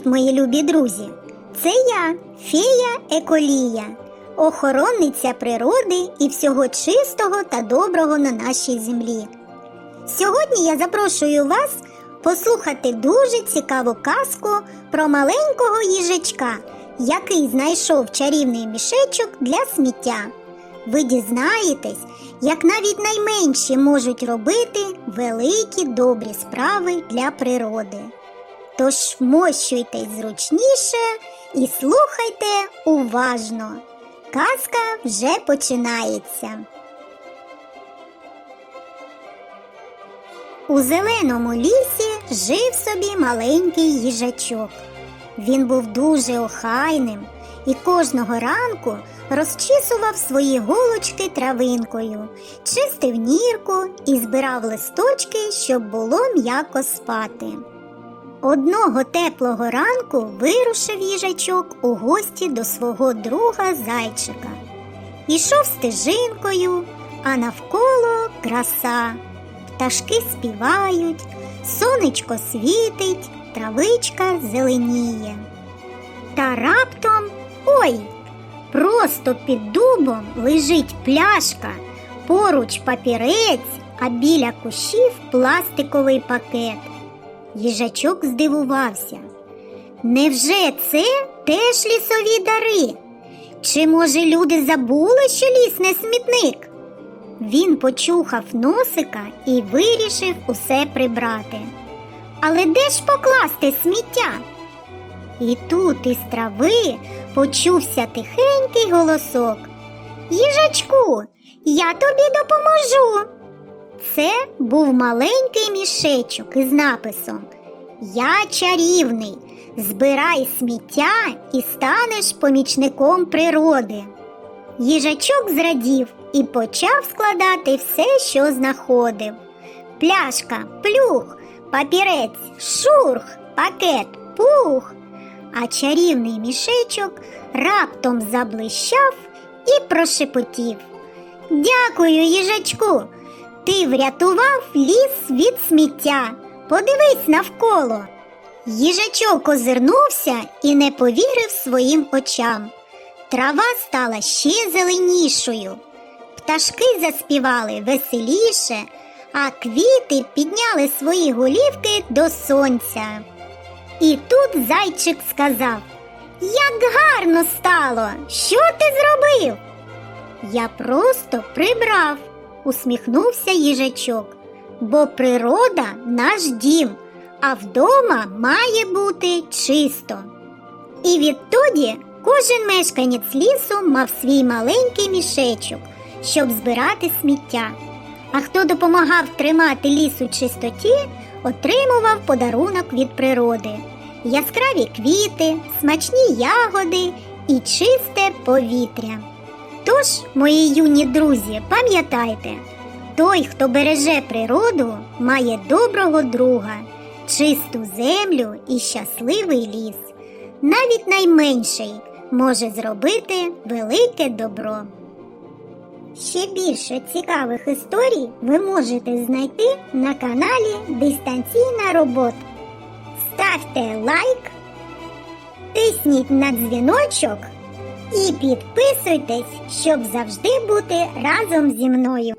Привіт, мої любі друзі! Це я, фея Еколія, охоронниця природи і всього чистого та доброго на нашій землі. Сьогодні я запрошую вас послухати дуже цікаву казку про маленького їжачка, який знайшов чарівний мішечок для сміття. Ви дізнаєтесь, як навіть найменші можуть робити великі добрі справи для природи. Тож вмощуйтесь зручніше і слухайте уважно. Казка вже починається. У зеленому лісі жив собі маленький їжачок. Він був дуже охайним і кожного ранку розчісував свої голочки травинкою, чистив нірку і збирав листочки, щоб було м'яко спати. Одного теплого ранку вирушив їжачок у гості до свого друга зайчика. Ішов стежинкою, а навколо краса. Пташки співають, сонечко світить, травичка зеленіє. Та раптом ой! Просто під дубом лежить пляшка, поруч папірець, а біля кущів пластиковий пакет. Їжачок здивувався. Невже це теж лісові дари? Чи, може, люди забули, що ліс не смітник? Він почухав носика і вирішив усе прибрати. Але де ж покласти сміття? І тут із трави почувся тихенький голосок. Їжачку, я тобі допоможу. Це був маленький мішечок із написом Я чарівний, збирай сміття і станеш помічником природи. Їжачок зрадів і почав складати все, що знаходив. Пляшка, плюх, папірець, шурх, пакет, пух. А чарівний мішечок раптом заблищав і прошепотів. Дякую, їжачку. Ти врятував ліс від сміття. Подивись навколо. Їжачок озирнувся і не повірив своїм очам. Трава стала ще зеленішою. Пташки заспівали веселіше, а квіти підняли свої голівки до сонця. І тут зайчик сказав: Як гарно стало! Що ти зробив? Я просто прибрав, усміхнувся їжачок, бо природа наш дім, а вдома має бути чисто. І відтоді кожен мешканець лісу мав свій маленький мішечок, щоб збирати сміття. А хто допомагав тримати ліс у чистоті, отримував подарунок від природи, яскраві квіти, смачні ягоди і чисте повітря. Тож, мої юні друзі, пам'ятайте, той, хто береже природу, має доброго друга, чисту землю і щасливий ліс. Навіть найменший може зробити велике добро. Ще більше цікавих історій ви можете знайти на каналі Дистанційна робота. Ставте лайк, тисніть на дзвіночок і підписуйтесь, щоб завжди бути разом зі мною.